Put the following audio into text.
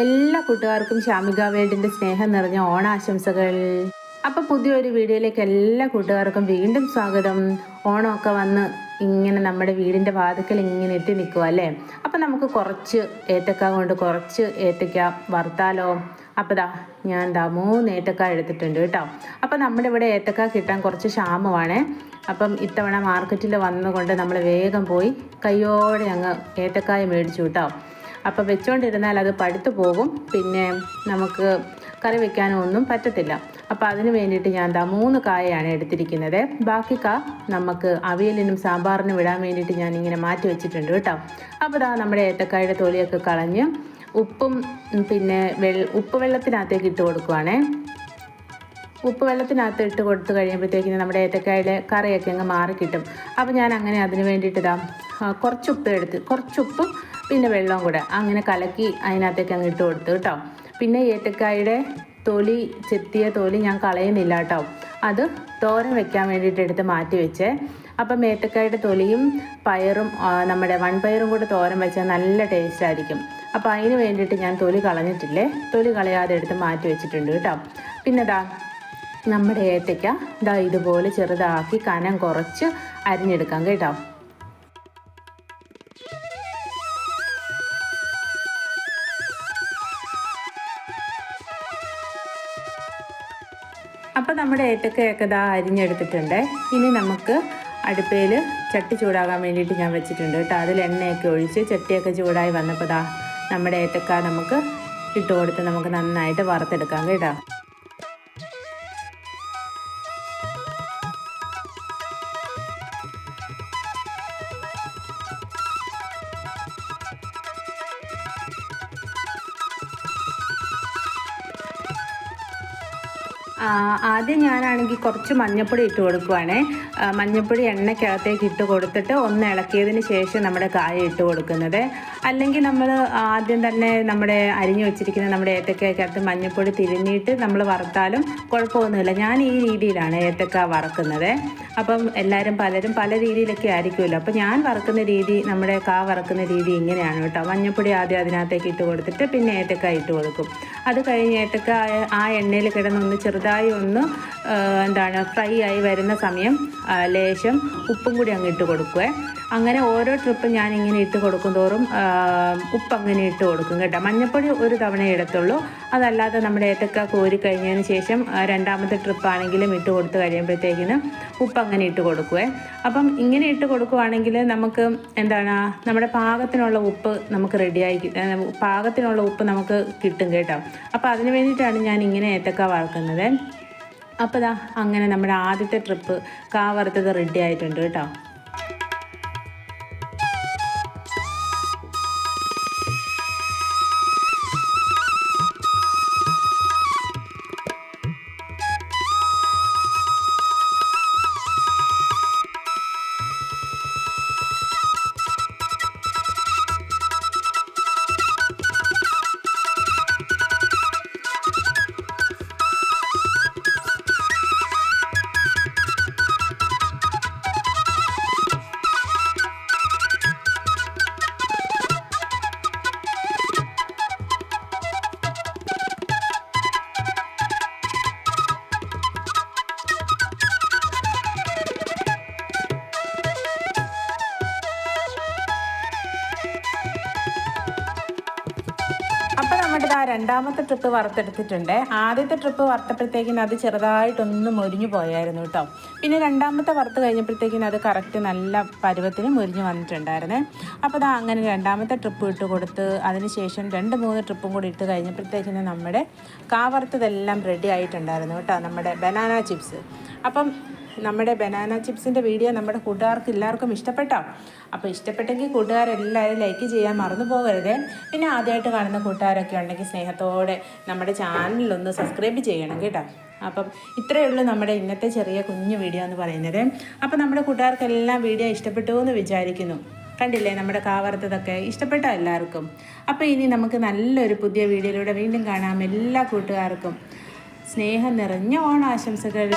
എല്ലാ കൂട്ടുകാർക്കും ശാമിക വേൾഡിന്റെ സ്നേഹം നിറഞ്ഞ ഓണാശംസകൾ. അപ്പൊ പുതിയൊരു വീഡിയോയിലേക്ക് എല്ലാ കൂട്ടുകാർക്കും വീണ്ടും സ്വാഗതം. ഓണമൊക്കെ വന്ന് ഇങ്ങനെ നമ്മുടെ വീടിന്റെ വാതിക്കൽ ഇങ്ങനെ എത്തി നിൽക്കുക അല്ലേ? അപ്പൊ നമുക്ക് കുറച്ച് ഏത്തക്ക കൊണ്ട് കുറച്ച് ഏത്തക്ക വറുത്താലോ? അപ്പോൾ ദാ ഞാൻ ദാ മൂന്ന് ഏത്തക്ക എടുത്തിട്ടുണ്ട് കേട്ടോ. അപ്പോൾ നമ്മുടെ ഇവിടെ ഏത്തക്ക കിട്ടാൻ കുറച്ച് ക്ഷാമമാണ്. അപ്പം ഇത്തവണ മാർക്കറ്റിൽ വന്നുകൊണ്ട് നമ്മൾ വേഗം പോയി കയ്യോടെ അങ്ങ് ഏത്തക്കായ മേടിച്ചു കേട്ടോ. അപ്പോൾ വെച്ചുകൊണ്ടിരുന്നാൽ അത് പഴുത്തു പോകും. പിന്നെ നമുക്ക് കറി വെക്കാനോ ഒന്നും പറ്റത്തില്ല. അപ്പോൾ അതിന് വേണ്ടിയിട്ട് ഞാൻ ദാ മൂന്ന് കായയാണ് എടുത്തിരിക്കുന്നത്. ബാക്കി കാ നമുക്ക് അവിയലിനും സാമ്പാറിനും ഇടാൻ വേണ്ടിയിട്ട് ഞാൻ ഇങ്ങനെ മാറ്റി വെച്ചിട്ടുണ്ട് കേട്ടോ. അപ്പോൾ ദാ നമ്മുടെ ഏത്തക്കായുടെ തൊലിയൊക്കെ കളഞ്ഞ് ഉപ്പും പിന്നെ വെള്ള ഉപ്പ് വെള്ളത്തിനകത്തേക്ക് ഇട്ട് കൊടുക്കുവാണേ. ഉപ്പ് വെള്ളത്തിനകത്ത് ഇട്ട് കൊടുത്തു കഴിയുമ്പോഴത്തേക്കിന് നമ്മുടെ ഏത്തക്കായുടെ കറിയൊക്കെ അങ്ങ് മാറി കിട്ടും അപ്പോൾ ഞാൻ അങ്ങനെ അതിന് വേണ്ടിയിട്ട് ഇതാ കുറച്ച് ഉപ്പ് എടുത്ത് കുറച്ച് പിന്നെ വെള്ളവും കൂടെ. അങ്ങനെ കലക്കി അതിനകത്തേക്ക് അങ്ങ് ഇട്ട് കൊടുത്തു കേട്ടോ. പിന്നെ ഏത്തക്കായുടെ തൊലി ചെത്തിയ തൊലി ഞാൻ കളയുന്നില്ല കേട്ടോ. അത് തോരൻ വെക്കാൻ വേണ്ടിയിട്ട് എടുത്ത് മാറ്റി വെച്ചേ. അപ്പം ഏത്തക്കായുടെ തൊലിയും പയറും നമ്മുടെ വൺപയറും കൂടെ തോരൻ വെച്ചാൽ നല്ല ടേസ്റ്റ് ആയിരിക്കും. അപ്പോൾ അതിന് വേണ്ടിയിട്ട് ഞാൻ തൊലി കളഞ്ഞിട്ടില്ലേ? തൊലി കളയാതെ എടുത്ത് മാറ്റി വെച്ചിട്ടുണ്ട് കേട്ടോ. പിന്നെ ദാ നമ്മുടെ ഏത്തയ്ക്ക ദാ ഇതുപോലെ ചെറുതാക്കി കനം കുറച്ച് അരിഞ്ഞെടുക്കാം കേട്ടോ. അപ്പോൾ നമ്മുടെ ഏത്തക്കയൊക്കെ ഇതാ അരിഞ്ഞെടുത്തിട്ടുണ്ട്. ഇനി നമുക്ക് അടുപ്പയിൽ ചട്ടി ചൂടാകാൻ വേണ്ടിയിട്ട് ഞാൻ വെച്ചിട്ടുണ്ട് കേട്ടോ. അതിൽ എണ്ണയൊക്കെ ഒഴിച്ച് ചട്ടിയൊക്കെ ചൂടായി വന്നപ്പോൾ ദാ നമ്മുടെ ഏത്തക്ക നമുക്ക് ഇട്ട് കൊടുത്ത് നമുക്ക് നന്നായിട്ട് വറുത്തെടുക്കാം കേട്ടോ. ആദ്യം ഞാനാണെങ്കിൽ കുറച്ച് മഞ്ഞപ്പൊടി ഇട്ട് കൊടുക്കുവാണേ. മഞ്ഞപ്പൊടി എണ്ണയ്ക്കകത്തേക്ക് ഇട്ട് കൊടുത്തിട്ട് ഒന്ന് ഇളക്കിയതിന് ശേഷം നമ്മുടെ കായ ഇട്ട് കൊടുക്കുന്നത്. അല്ലെങ്കിൽ നമ്മൾ ആദ്യം തന്നെ നമ്മുടെ അരിഞ്ഞു വെച്ചിരിക്കുന്ന നമ്മുടെ ഏത്തക്കകത്ത് മഞ്ഞപ്പൊടി തിരിഞ്ഞിട്ട് നമ്മൾ വറുത്താലും കുഴപ്പമൊന്നുമില്ല. ഞാൻ ഈ രീതിയിലാണ് ഏത്തക്ക വറക്കുന്നത്. അപ്പം എല്ലാവരും പലരും പല രീതിയിലൊക്കെ ആയിരിക്കുമല്ലോ. അപ്പം ഞാൻ വറക്കുന്ന രീതി നമ്മുടെ കാ വറക്കുന്ന രീതി ഇങ്ങനെയാണ് കേട്ടോ. മഞ്ഞപ്പൊടി ആദ്യം അതിനകത്തേക്ക് ഇട്ട് കൊടുത്തിട്ട് പിന്നെ ഏത്തക്ക ഇട്ട് കൊടുക്കും. അത് കഴിഞ്ഞിട്ടൊക്കെ ആ- എണ്ണയിൽ കിടന്നൊന്ന് ചെറുതായി ഒന്ന് എന്താണ് ഫ്രൈ ആയി വരുന്ന സമയം ലേശം ഉപ്പും കൂടി അങ്ങ് ഇട്ട് കൊടുക്കുവേ. അങ്ങനെ ഓരോ ട്രിപ്പ് ഞാൻ ഇങ്ങനെ ഇട്ട് കൊടുക്കും തോറും ഉപ്പ് അങ്ങനെ ഇട്ട് കൊടുക്കും കേട്ടോ. മഞ്ഞപ്പൊടി ഒരു തവണ ഇടത്തുള്ളൂ. അതല്ലാതെ നമ്മുടെ ഏത്തക്ക കോരി കഴിഞ്ഞതിന് ശേഷം രണ്ടാമത്തെ ട്രിപ്പ് ആണെങ്കിലും ഇട്ട് കൊടുത്ത് കഴിയുമ്പോഴത്തേക്കിന് ഉപ്പ് അങ്ങനെ ഇട്ട് കൊടുക്കുവേ. അപ്പം ഇങ്ങനെ ഇട്ട് കൊടുക്കുവാണെങ്കിൽ നമുക്ക് എന്താണ് നമ്മുടെ പാകത്തിനുള്ള ഉപ്പ് നമുക്ക് റെഡിയായി പാകത്തിനുള്ള ഉപ്പ് നമുക്ക് കിട്ടും കേട്ടോ. അപ്പോൾ അതിന് വേണ്ടിയിട്ടാണ് ഞാൻ ഇങ്ങനെ ഏത്തക്ക വറക്കുന്നത്. അപ്പോൾ ദാ അങ്ങനെ നമ്മുടെ ആദ്യത്തെ ട്രിപ്പ് കാ വറുത്തത് റെഡി ആയിട്ടുണ്ട് കേട്ടോ. അപ്പോൾ ആ രണ്ടാമത്തെ ട്രിപ്പ് വറുത്തെടുത്തിട്ടുണ്ട്. ആദ്യത്തെ ട്രിപ്പ് വറുത്തപ്പോഴത്തേക്കിന് അത് ചെറുതായിട്ടൊന്ന് മുരിഞ്ഞു പോയായിരുന്നു കേട്ടോ. പിന്നെ രണ്ടാമത്തെ വറുത്ത് കഴിഞ്ഞപ്പോഴത്തേക്കിന് അത് കറക്റ്റ് നല്ല പരുവത്തിന് മുരിഞ്ഞു വന്നിട്ടുണ്ടായിരുന്നേ. അപ്പോൾ അതാ അങ്ങനെ രണ്ടാമത്തെ ട്രിപ്പ് ഇട്ട് കൊടുത്ത് അതിനുശേഷം രണ്ട് മൂന്ന് ട്രിപ്പും കൂടി ഇട്ട് കഴിഞ്ഞപ്പോഴത്തേക്കിന് നമ്മുടെ കാ വറുത്തതെല്ലാം റെഡി ആയിട്ടുണ്ടായിരുന്നു കേട്ടോ നമ്മുടെ ബനാന ചിപ്സ് അപ്പം നമ്മുടെ ബനാന ചിപ്സിന്റെ വീഡിയോ നമ്മുടെ കൂട്ടുകാർക്ക് എല്ലാവർക്കും ഇഷ്ടപ്പെട്ടോ? അപ്പോൾ ഇഷ്ടപ്പെട്ടെങ്കിൽ കൂട്ടുകാരെല്ലാവരും ലൈക്ക് ചെയ്യാൻ മറന്നു പോകരുത്. പിന്നെ ആദ്യമായിട്ട് കാണുന്ന കൂട്ടുകാരൊക്കെ ഉണ്ടെങ്കിൽ സ്നേഹത്തോടെ നമ്മുടെ ചാനലിലൊന്ന് സബ്സ്ക്രൈബ് ചെയ്യണം കേട്ടോ. അപ്പം ഇത്രയേ ഉള്ളൂ നമ്മുടെ ഇന്നത്തെ ചെറിയ കുഞ്ഞു വീഡിയോ എന്ന് പറയുന്നത്. അപ്പം നമ്മുടെ കൂട്ടുകാർക്കെല്ലാം വീഡിയോ ഇഷ്ടപ്പെട്ടു എന്ന് വിചാരിക്കുന്നു. കണ്ടില്ലേ നമ്മുടെ കാവറുത്തതൊക്കെ? ഇഷ്ടപ്പെട്ടോ എല്ലാവർക്കും. അപ്പോൾ ഇനി നമുക്ക് നല്ലൊരു പുതിയ വീഡിയോയിലൂടെ വീണ്ടും കാണാം. എല്ലാ കൂട്ടുകാർക്കും സ്നേഹം നിറഞ്ഞ ഓണാശംസകൾ.